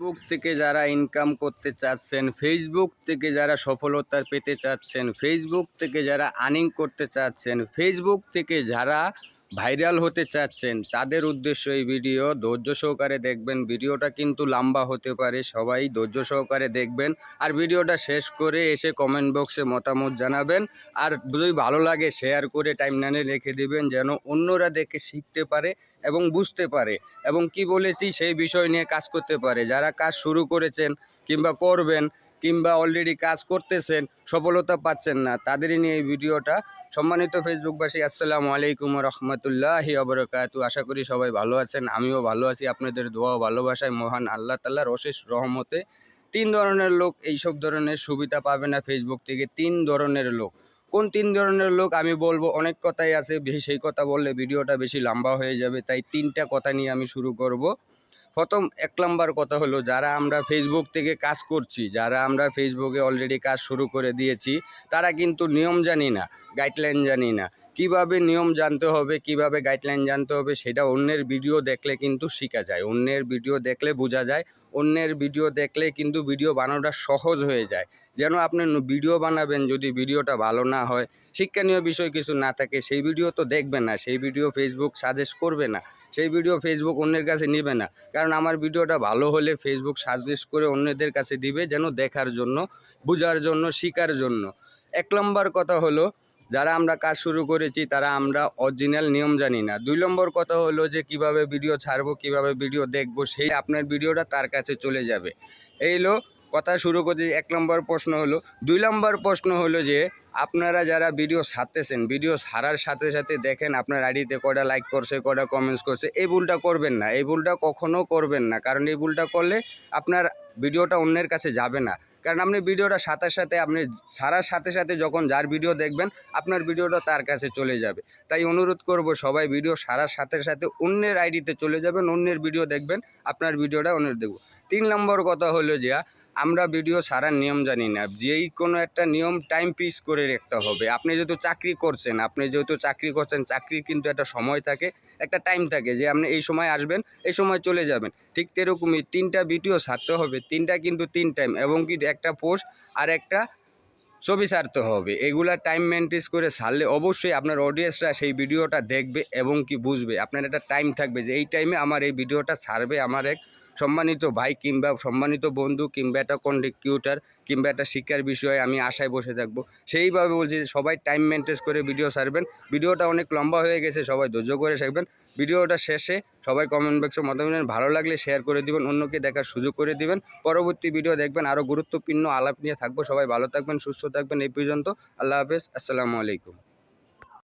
Facebook থেকে যারা income করতে চাচ্ছেন ফেসবুক থেকে যারা সফলতা পেতে চাচ্ছেন ফেসবুক থেকে যারা আর্নিং করতে চাচ্ছেন ফেসবুক থেকে যারা ভাইরাল হতে চাচ্ছেন, তাদের উদ্দেশ্য এই ভিডিও। ধৈর্য সহকারে দেখবেন, ভিডিওটা কিন্তু লম্বা হতে পারে, সবাই ধৈর্য সহকারে দেখবেন। আর ভিডিওটা শেষ করে এসে কমেন্ট বক্সে মতামত জানাবেন। আর যদি ভালো লাগে শেয়ার করে টাইম নানে রেখে দিবেন, যেন অন্যরা দেখে শিখতে পারে এবং বুঝতে পারে। এবং কি বলেছি, সেই বিষয় নিয়ে কাজ করতে পারে। যারা কাজ শুরু করেছেন কিংবা করবেন কিংবা অলরেডি কাজ করতেছেন, সফলতা পাচ্ছেন না, তাদেরই নিয়ে এই ভিডিওটা। সম্মানিত ফেসবুকবাসী আসসালামু আলাইকুম রহমতুল্লাহ আবরকাতু আশা করি সবাই ভালো আছেন, আমিও ভালো আছি। আপনাদের দোয়া ভালোবাসায় মহান আল্লাহ তাল্লাহর অশেষ রহমতে তিন ধরনের লোক, এইসব ধরনের সুবিধা পাবে না ফেসবুক থেকে, তিন ধরনের লোক। কোন তিন ধরনের লোক আমি বলব, অনেক কথাই আছে, সেই কথা বললে ভিডিওটা বেশি লম্বা হয়ে যাবে, তাই তিনটা কথা নিয়ে আমি শুরু করব। প্রথম এক নম্বর কথা হলো, যারা আমরা ফেসবুক থেকে কাজ করছি, যারা আমরা ফেসবুকে অলরেডি কাজ শুরু করে দিয়েছি, তারা কিন্তু নিয়ম জানি না গাইডলাইন জানি না। কীভাবে নিয়ম জানতে হবে, কীভাবে গাইডলাইন জানতে হবে, সেটা অন্যের ভিডিও দেখলে কিন্তু শেখা যায়। অন্যের ভিডিও দেখলে বোঝা যায়, অন্যের ভিডিও দেখলে কিন্তু ভিডিও বানানোটা সহজ হয়ে যায়। যেন আপনি ভিডিও বানাবেন, যদি ভিডিওটা ভালো না হয়, শিক্ষণীয় বিষয় কিছু না থাকে, সেই ভিডিও তো দেখবেন না, সেই ভিডিও ফেসবুক সাজেস্ট করবে না, সেই ভিডিও ফেসবুক অন্যের কাছে নেবে না। কারণ আমার ভিডিওটা ভালো হলে ফেসবুক সাজেস্ট করে অন্যদের কাছে দিবে, যেন দেখার জন্য, বোঝার জন্য, শেখার জন্য। এক নম্বর কথা হলো যারা আমরা কাজ শুরু করেছি, তারা আমরা অরিজিনাল নিয়ম জানি না। দুই নম্বর কথা হলো যে, কীভাবে ভিডিও ছাড়বো, কীভাবে ভিডিও দেখব, সেই আপনার ভিডিওটা তার কাছে চলে যাবে। এই হলো কথা শুরু করতে এক নম্বর প্রশ্ন হলো। দুই নম্বর প্রশ্ন হলো যে আপনারা যারা ভিডিও ছাড়তেছেন ভিডিও ছাড়ার সাথে সাথে দেখেন আপনার আইডিতে কটা লাইক করছে কটা কমেন্টস করছে, এই ভুলটা করবেন না। এই ভুলটা কখনো করবেন না, কারণ এই ভুলটা করলে আপনার ভিডিওটা অন্যের কাছে যাবে না। কারণ আপনি ভিডিওটা সাথে সাথে, আপনি ছাড়ার সাথে সাথে যখন যার ভিডিও দেখবেন, আপনার ভিডিওটা তার কাছে চলে যাবে। তাই অনুরোধ করব সবাই ভিডিও সারার সাথে সাথে অন্যের আইডিতে চলে যাবেন, অন্যের ভিডিও দেখবেন, আপনার ভিডিওটা অন্যের দেখব। তিন নম্বর কথা হলো যে আমরা ভিডিও সারার নিয়ম জানি না। যেই কোনো একটা নিয়ম টাইম পিস করে রাখতে হবে। আপনি যেহেতু চাকরি করছেন, আপনি যেহেতু চাকরি করছেন, চাকরির কিন্তু একটা সময় থাকে, একটা টাইম থাকে যে আপনি এই সময় আসবেন, এই সময় চলে যাবেন। ঠিক তেরকমই তিনটা ভিডিও ছাড়তে হবে, তিনটা কিন্তু তিন টাইম এবং কি একটা পোস্ট আর একটা ছবি ছাড়তে হবে। এগুলা টাইম মেনটেন করে ছাড়লে অবশ্যই আপনার অডিয়েন্সরা সেই ভিডিওটা দেখবে এবং কি বুঝবে। আপনার একটা টাইম থাকবে যে এই টাইমে আমার এই ভিডিওটা ছাড়বে আমার এক সম্মানিত ভাই কিংবা সম্মানিত বন্ধু কিংবা একটা কন্ট্রিকিউটার কিংবা একটা শিক্ষার বিষয়ে আমি আশায় বসে থাকব। সেইভাবে বলছি সবাই টাইম মেনটেন করে ভিডিও সারবেন ভিডিওটা অনেক লম্বা হয়ে গেছে, সবাই ধৈর্য করে থাকবেন ভিডিওটা শেষে সবাই কমেন্ট বক্সে মতামত। ভালো লাগলে শেয়ার করে দিবেন, অন্যকে দেখার সুযোগ করে দিবেন। পরবর্তী ভিডিও দেখবেন আরও গুরুত্বপূর্ণ আলাপ নিয়ে থাকব। সবাই ভালো থাকবেন, সুস্থ থাকবেন এই পর্যন্ত। আল্লাহ হাফেজ, আসসালামু আলাইকুম।